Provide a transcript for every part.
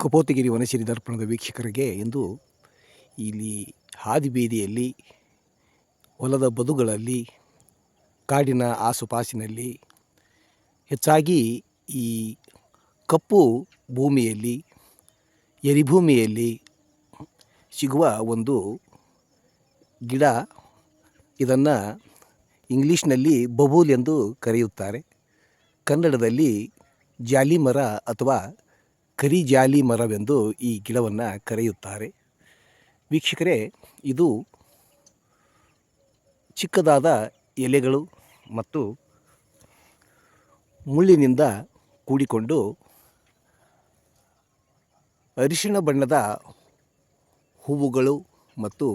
ಕಪೋತಗಿರಿ ವನಸಿರಿ ದರ್ಪಣದ ವೀಕ್ಷಕರಿಗೆ ಎಂದು ಇಲ್ಲಿ ಹಾದಿಬೀದಿಯಲ್ಲಿ, ಹೊಲದ ಬದುಗಳಲ್ಲಿ, ಕಾಡಿನ ಆಸುಪಾಸಿನಲ್ಲಿ, ಹೆಚ್ಚಾಗಿ ಈ ಕಪ್ಪು ಭೂಮಿಯಲ್ಲಿ, ಎರಿಭೂಮಿಯಲ್ಲಿ ಸಿಗುವ ಒಂದು ಗಿಡ ಇದನ್ನು ಇಂಗ್ಲೀಷ್ನಲ್ಲಿ ಬಬೂಲ್ ಎಂದು ಕರೆಯುತ್ತಾರೆ. ಕನ್ನಡದಲ್ಲಿ ಜಾಲಿ ಮರ ಅಥವಾ ಕರಿ ಜಾಲಿ ಮರವೆಂದು ಈ ಗಿಡವನ್ನು ಕರೆಯುತ್ತಾರೆ. ವೀಕ್ಷಕರೇ, ಇದು ಚಿಕ್ಕದಾದ ಎಲೆಗಳು ಮತ್ತು ಮುಳ್ಳಿನಿಂದ ಕೂಡಿಕೊಂಡು ಅರಿಶಿಣ ಬಣ್ಣದ ಹೂವುಗಳು ಮತ್ತು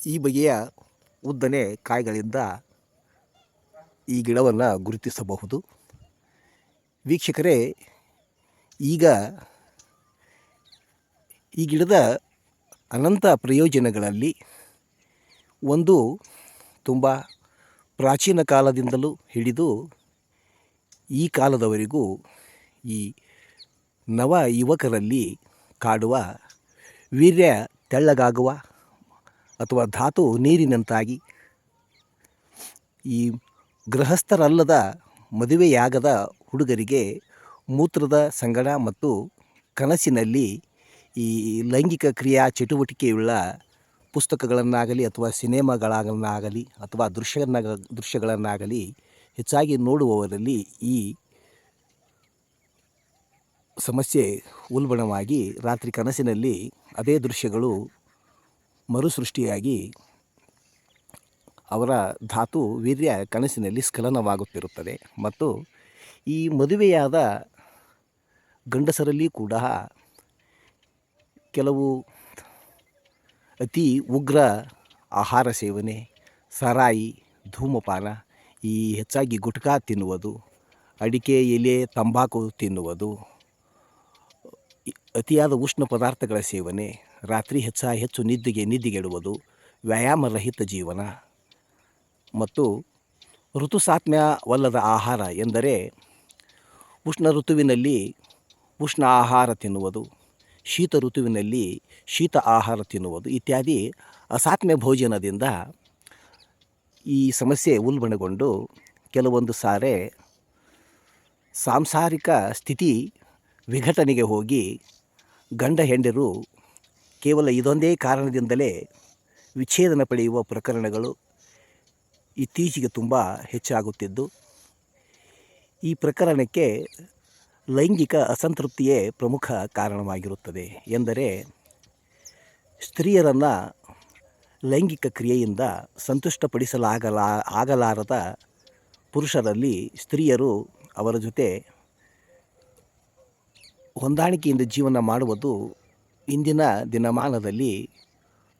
ಈ ಬಗೆಯ ಉದ್ದನೆ ಕಾಯಿಗಳಿಂದ ಈ ಗಿಡವನ್ನು ಗುರುತಿಸಬಹುದು. ವೀಕ್ಷಕರೇ, ಈಗ ಈ ಗಿಡದ ಅನಂತ ಪ್ರಯೋಜನಗಳಲ್ಲಿ ಒಂದು ತುಂಬ ಪ್ರಾಚೀನ ಕಾಲದಿಂದಲೂ ಹಿಡಿದು ಈ ಕಾಲದವರೆಗೂ ಈ ನವ ಯುವಕರಲ್ಲಿ ಕಾಡುವ ವೀರ್ಯ ತೆಳ್ಳಗಾಗುವ ಅಥವಾ ಧಾತು ನೀರಿನಂತಾಗಿ ಈ ಗೃಹಸ್ಥರಲ್ಲದ ಮದುವೆಯಾಗದ ಹುಡುಗರಿಗೆ ಮೂತ್ರದ ಸಂಗಡ ಮತ್ತು ಕನಸಿನಲ್ಲಿ ಈ ಲೈಂಗಿಕ ಕ್ರಿಯಾ ಚಟುವಟಿಕೆಯುಳ್ಳ ಪುಸ್ತಕಗಳನ್ನಾಗಲಿ ಅಥವಾ ಸಿನಿಮಾಗಳನ್ನಾಗಲಿ ಅಥವಾ ದೃಶ್ಯ ದೃಶ್ಯಗಳನ್ನಾಗಲಿ ಹೆಚ್ಚಾಗಿ ನೋಡುವವರಲ್ಲಿ ಈ ಸಮಸ್ಯೆ ಉಲ್ಬಣವಾಗಿ ರಾತ್ರಿ ಕನಸಿನಲ್ಲಿ ಅದೇ ದೃಶ್ಯಗಳು ಮರುಸೃಷ್ಟಿಯಾಗಿ ಅವರ ಧಾತು ವೀರ್ಯ ಕನಸಿನಲ್ಲಿ ಸ್ಖಲನವಾಗುತ್ತಿರುತ್ತದೆ. ಮತ್ತು ಈ ಮದುವೆಯಾದ ಗಂಡಸರಲ್ಲಿ ಕೂಡ ಕೆಲವು ಅತಿ ಉಗ್ರ ಆಹಾರ ಸೇವನೆ, ಸರಾಯಿ, ಧೂಮಪಾನ, ಈ ಹೆಚ್ಚಾಗಿ ಗುಟ್ಕಾ ತಿನ್ನುವುದು, ಅಡಿಕೆ, ಎಲೆ, ತಂಬಾಕು ತಿನ್ನುವುದು, ಅತಿಯಾದ ಉಷ್ಣ ಪದಾರ್ಥಗಳ ಸೇವನೆ, ರಾತ್ರಿ ಹೆಚ್ಚ ಹೆಚ್ಚು ನಿದ್ದೆಗೆ ನಿದ್ದೆಗೆಡುವುದು, ವ್ಯಾಯಾಮರಹಿತ ಜೀವನ ಮತ್ತು ಋತುಸಾತ್ಮ್ಯವಲ್ಲದ ಆಹಾರ ಎಂದರೆ ಉಷ್ಣ ಋತುವಿನಲ್ಲಿ ಉಷ್ಣ ಆಹಾರ ತಿನ್ನುವುದು, ಶೀತ ಋತುವಿನಲ್ಲಿ ಶೀತ ಆಹಾರ ತಿನ್ನುವುದು ಇತ್ಯಾದಿ ಅಸಾತ್ಮ್ಯ ಭೋಜನದಿಂದ ಈ ಸಮಸ್ಯೆ ಉಲ್ಬಣಗೊಂಡು ಕೆಲವೊಂದು ಸಾರೆ ಸಾಂಸಾರಿಕ ಸ್ಥಿತಿ ವಿಘಟನೆಗೆ ಹೋಗಿ ಗಂಡ ಹೆಂಡರು ಕೇವಲ ಇದೊಂದೇ ಕಾರಣದಿಂದಲೇ ವಿಚ್ಛೇದನ ಪಡೆಯುವ ಪ್ರಕರಣಗಳು ಇತ್ತೀಚೆಗೆ ತುಂಬ ಹೆಚ್ಚಾಗುತ್ತಿದ್ದು. ಈ ಪ್ರಕರಣಕ್ಕೆ ಲೈಂಗಿಕ ಅಸಂತೃಪ್ತಿಯೇ ಪ್ರಮುಖ ಕಾರಣವಾಗಿರುತ್ತದೆ ಎಂದರೆ ಸ್ತ್ರೀಯರನ್ನು ಲೈಂಗಿಕ ಕ್ರಿಯೆಯಿಂದ ಸಂತುಷ್ಟಪಡಿಸಲಾಗಲ, ಆಗಲಾರದ ಪುರುಷರಲ್ಲಿ ಸ್ತ್ರೀಯರು ಅವರ ಜೊತೆ ಹೊಂದಾಣಿಕೆಯಿಂದ ಜೀವನ ಮಾಡುವುದು ಇಂದಿನ ದಿನಮಾನದಲ್ಲಿ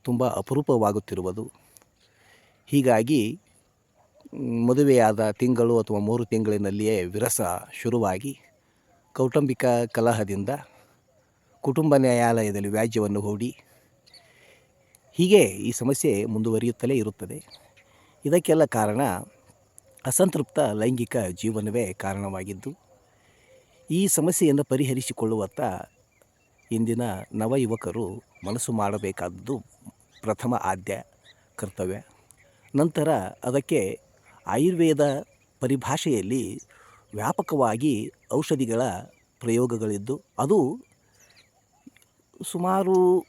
ತುಂಬ ಅಪರೂಪವಾಗುತ್ತಿರುವುದು. ಹೀಗಾಗಿ ಮದುವೆಯಾದ ತಿಂಗಳು ಅಥವಾ ಮೂರು ತಿಂಗಳಿನಲ್ಲಿಯೇ ವಿರಸ ಶುರುವಾಗಿ ಕೌಟುಂಬಿಕ ಕಲಹದಿಂದ ಕುಟುಂಬ ನ್ಯಾಯಾಲಯದಲ್ಲಿ ವ್ಯಾಜ್ಯವನ್ನು ಹೂಡಿ ಹೀಗೆ ಈ ಸಮಸ್ಯೆ ಮುಂದುವರಿಯುತ್ತಲೇ ಇರುತ್ತದೆ. ಇದಕ್ಕೆಲ್ಲ ಕಾರಣ ಅಸಂತೃಪ್ತ ಲೈಂಗಿಕ ಜೀವನವೇ ಕಾರಣವಾಗಿದ್ದು, ಈ ಸಮಸ್ಯೆಯನ್ನು ಪರಿಹರಿಸಿಕೊಳ್ಳುವತ್ತ ಇಂದಿನ ನವ ಯುವಕರು ಮನಸ್ಸು ಮಾಡಬೇಕಾದದ್ದು ಪ್ರಥಮ ಆದ್ಯ ಕರ್ತವ್ಯ. ನಂತರ ಅದಕ್ಕೆ ಆಯುರ್ವೇದ ಪರಿಭಾಷೆಯಲ್ಲಿ ವ್ಯಾಪಕವಾಗಿ ಔಷಧಿಗಳ ಪ್ರಯೋಗಗಳಿದ್ದು, ಅದು ಸುಮಾರು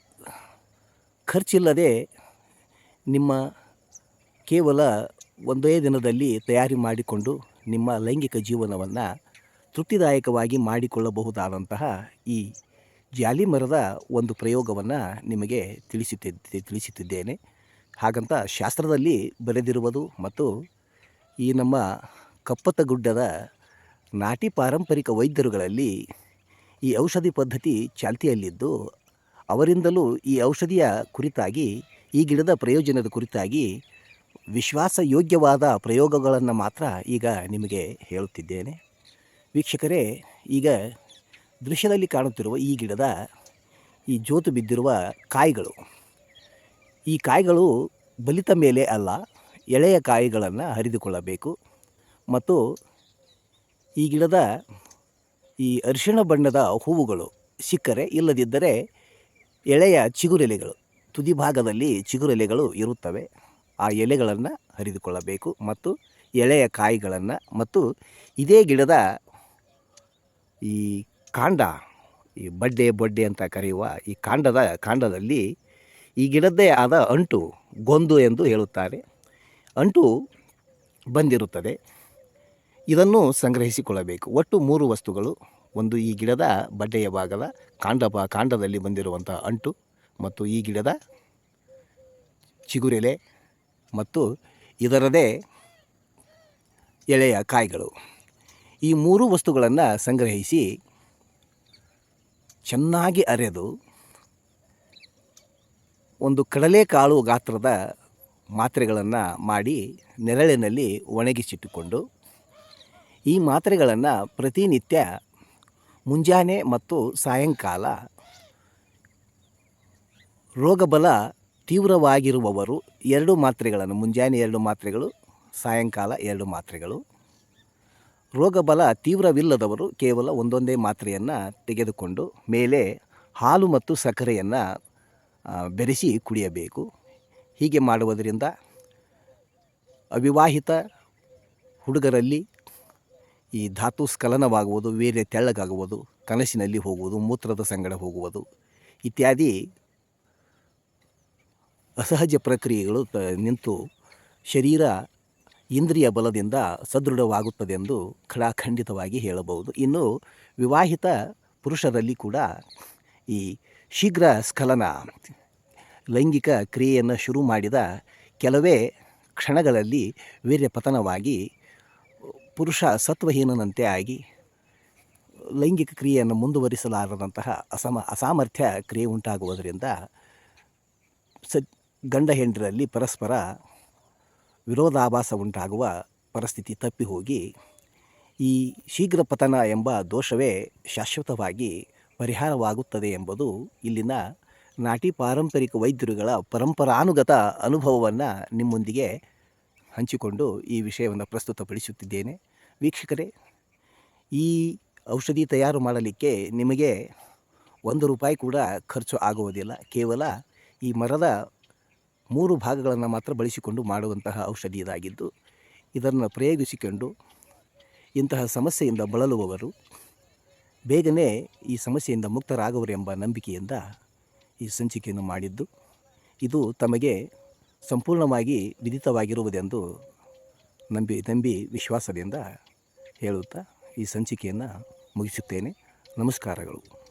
ಖರ್ಚಿಲ್ಲದೆ ನಿಮ್ಮ ಕೇವಲ ಒಂದೇ ದಿನದಲ್ಲಿ ತಯಾರಿ ಮಾಡಿಕೊಂಡು ನಿಮ್ಮ ಲೈಂಗಿಕ ಜೀವನವನ್ನು ತೃಪ್ತಿದಾಯಕವಾಗಿ ಮಾಡಿಕೊಳ್ಳಬಹುದಾದಂತಹ ಈ ಜಾಲಿ ಮರದ ಒಂದು ಪ್ರಯೋಗವನ್ನು ನಿಮಗೆ ತಿಳಿಸುತ್ತಿದ್ದೆ ತಿಳಿಸುತ್ತಿದ್ದೇನೆ. ಹಾಗಂತ ಶಾಸ್ತ್ರದಲ್ಲಿ ಬರೆದಿರುವುದು ಮತ್ತು ಈ ನಮ್ಮ ಕಪ್ಪತ್ತಗುಡ್ಡದ ನಾಟಿ ಪಾರಂಪರಿಕ ವೈದ್ಯರುಗಳಲ್ಲಿ ಈ ಔಷಧಿ ಪದ್ಧತಿ ಚಾಲ್ತಿಯಲ್ಲಿದ್ದು, ಅವರಿಂದಲೂ ಈ ಔಷಧಿಯ ಕುರಿತಾಗಿ, ಈ ಗಿಡದ ಪ್ರಯೋಜನದ ಕುರಿತಾಗಿ ವಿಶ್ವಾಸಯೋಗ್ಯವಾದ ಪ್ರಯೋಗಗಳನ್ನು ಮಾತ್ರ ಈಗ ನಿಮಗೆ ಹೇಳುತ್ತಿದ್ದೇನೆ. ವೀಕ್ಷಕರೇ, ಈಗ ದೃಶ್ಯದಲ್ಲಿ ಕಾಣುತ್ತಿರುವ ಈ ಗಿಡದ ಈ ಜೋತು ಬಿದ್ದಿರುವ ಕಾಯಿಗಳು. ಈ ಕಾಯಿಗಳು ಬಲಿತ ಮೇಲೆ ಅಲ್ಲ ಎಳೆಯ ಕಾಯಿಗಳನ್ನು ಹರಿದುಕೊಳ್ಳಬೇಕು. ಮತ್ತು ಈ ಗಿಡದ ಈ ಅರಿಶಿಣ ಬಣ್ಣದ ಹೂವುಗಳು ಸಿಕ್ಕರೆ ಇಲ್ಲದಿದ್ದರೆ ಎಳೆಯ ಚಿಗುರೆಲೆಗಳು, ತುದಿ ಭಾಗದಲ್ಲಿ ಚಿಗುರೆಲೆಗಳು ಇರುತ್ತವೆ. ಆ ಎಲೆಗಳನ್ನು ಹರಿದುಕೊಳ್ಳಬೇಕು ಮತ್ತು ಎಳೆಯ ಕಾಯಿಗಳನ್ನು ಮತ್ತು ಇದೇ ಗಿಡದ ಈ ಕಾಂಡ, ಈ ಬಡ್ಡೆ ಬೊಡ್ಡೆ ಅಂತ ಕರೆಯುವ ಈ ಕಾಂಡದ ಕಾಂಡದಲ್ಲಿ ಈ ಗಿಡದ್ದೇ ಆದ ಅಂಟು, ಗೊಂದು ಎಂದು ಹೇಳುತ್ತಾರೆ. ಅಂಟು ಬಂದಿರುತ್ತದೆ. ಇದನ್ನು ಸಂಗ್ರಹಿಸಿಕೊಳ್ಳಬೇಕು. ಒಟ್ಟು ಮೂರು ವಸ್ತುಗಳು, ಒಂದು ಈ ಗಿಡದ ಬಡ್ಡೆಯ ಭಾಗದ ಕಾಂಡ ಕಾಂಡದಲ್ಲಿ ಬಂದಿರುವಂಥ ಅಂಟು ಮತ್ತು ಈ ಗಿಡದ ಚಿಗುರೆಲೆ ಮತ್ತು ಇದರದೇ ಎಳೆಯ ಕಾಯಿಗಳು. ಈ ಮೂರು ವಸ್ತುಗಳನ್ನು ಸಂಗ್ರಹಿಸಿ ಚೆನ್ನಾಗಿ ಅರೆದು ಒಂದು ಕಡಲೆಕಾಳು ಗಾತ್ರದ ಮಾತ್ರೆಗಳನ್ನು ಮಾಡಿ ನೆರಳಿನಲ್ಲಿ ಒಣಗಿಸಿಟ್ಟುಕೊಂಡು, ಈ ಮಾತ್ರೆಗಳನ್ನು ಪ್ರತಿನಿತ್ಯ ಮುಂಜಾನೆ ಮತ್ತು ಸಾಯಂಕಾಲ ರೋಗಬಲ ತೀವ್ರವಾಗಿರುವವರು ಎರಡು ಮಾತ್ರೆಗಳನ್ನು, ಮುಂಜಾನೆ ಎರಡು ಮಾತ್ರೆಗಳು, ಸಾಯಂಕಾಲ ಎರಡು ಮಾತ್ರೆಗಳು. ರೋಗಬಲ ತೀವ್ರವಿಲ್ಲದವರು ಕೇವಲ ಒಂದೊಂದೇ ಮಾತ್ರೆಯನ್ನು ತೆಗೆದುಕೊಂಡು ಮೇಲೆ ಹಾಲು ಮತ್ತು ಸಕ್ಕರೆಯನ್ನು ಬೆರೆಸಿ ಕುಡಿಯಬೇಕು. ಹೀಗೆ ಮಾಡುವುದರಿಂದ ಅವಿವಾಹಿತ ಹುಡುಗರಲ್ಲಿ ಈ ಧಾತು ಸ್ಖಲನವಾಗುವುದು, ವೀರ್ಯ ತೆಳ್ಳಗಾಗುವುದು, ಕನಸಿನಲ್ಲಿ ಹೋಗುವುದು, ಮೂತ್ರದ ಸಂಗಡ ಹೋಗುವುದು ಇತ್ಯಾದಿ ಅಸಹಜ ಪ್ರಕ್ರಿಯೆಗಳು ತ ನಿಂತು ಶರೀರ ಇಂದ್ರಿಯ ಬಲದಿಂದ ಸದೃಢವಾಗುತ್ತದೆ ಎಂದು ಖಡಾಖಂಡಿತವಾಗಿ ಹೇಳಬಹುದು. ಇನ್ನು ವಿವಾಹಿತ ಪುರುಷರಲ್ಲಿ ಕೂಡ ಈ ಶೀಘ್ರ ಸ್ಖಲನ ಲೈಂಗಿಕ ಕ್ರಿಯೆಯನ್ನು ಶುರು ಮಾಡಿದ ಕೆಲವೇ ಕ್ಷಣಗಳಲ್ಲಿ ವೀರ್ಯಪತನವಾಗಿ ಪುರುಷ ಸತ್ವಹೀನನಂತೆ ಆಗಿ ಲೈಂಗಿಕ ಕ್ರಿಯೆಯನ್ನು ಮುಂದುವರಿಸಲಾರದಂತಹ ಅಸಮ ಅಸಾಮರ್ಥ್ಯ ಕ್ರಿಯೆ ಉಂಟಾಗುವುದರಿಂದ ಸ ಗಂಡ ಹೆಂಡರಲ್ಲಿ ಪರಸ್ಪರ ವಿರೋಧಾಭಾಸ ಉಂಟಾಗುವ ಪರಿಸ್ಥಿತಿ ತಪ್ಪಿ ಹೋಗಿ ಈ ಶೀಘ್ರ ಪತನ ಎಂಬ ದೋಷವೇ ಶಾಶ್ವತವಾಗಿ ಪರಿಹಾರವಾಗುತ್ತದೆ ಎಂಬುದು ಇಲ್ಲಿನ ನಾಟಿ ಪಾರಂಪರಿಕ ವೈದ್ಯರುಗಳ ಪರಂಪರಾನುಗತ ಅನುಭವವನ್ನು ನಿಮ್ಮೊಂದಿಗೆ ಹಂಚಿಕೊಂಡು ಈ ವಿಷಯವನ್ನು ಪ್ರಸ್ತುತಪಡಿಸುತ್ತಿದ್ದೇನೆ. ವೀಕ್ಷಕರೇ, ಈ ಔಷಧಿ ತಯಾರು ಮಾಡಲಿಕ್ಕೆ ನಿಮಗೆ ಒಂದು ರೂಪಾಯಿ ಕೂಡ ಖರ್ಚು ಆಗುವುದಿಲ್ಲ. ಕೇವಲ ಈ ಮರದ ಮೂರು ಭಾಗಗಳನ್ನು ಮಾತ್ರ ಬಳಸಿಕೊಂಡು ಮಾಡುವಂತಹ ಔಷಧಿ ಇದಾಗಿದ್ದು, ಇದನ್ನು ಪ್ರಯೋಗಿಸಿಕೊಂಡು ಇಂತಹ ಸಮಸ್ಯೆಯಿಂದ ಬಳಲುವವರು ಬೇಗನೆ ಈ ಸಮಸ್ಯೆಯಿಂದ ಮುಕ್ತರಾಗುವರು ಎಂಬ ನಂಬಿಕೆಯಿಂದ ಈ ಸಂಚಿಕೆಯನ್ನು ಮಾಡಿದ್ದು. ಇದು ತಮಗೆ ಸಂಪೂರ್ಣವಾಗಿ ವಿಧಿತವಾಗಿರುವುದೆಂದು ನಂಬಿ ನಂಬಿ ವಿಶ್ವಾಸದಿಂದ ಹೇಳುತ್ತಾ ಈ ಸಂಚಿಕೆಯನ್ನು ಮುಗಿಸುತ್ತೇನೆ. ನಮಸ್ಕಾರಗಳು.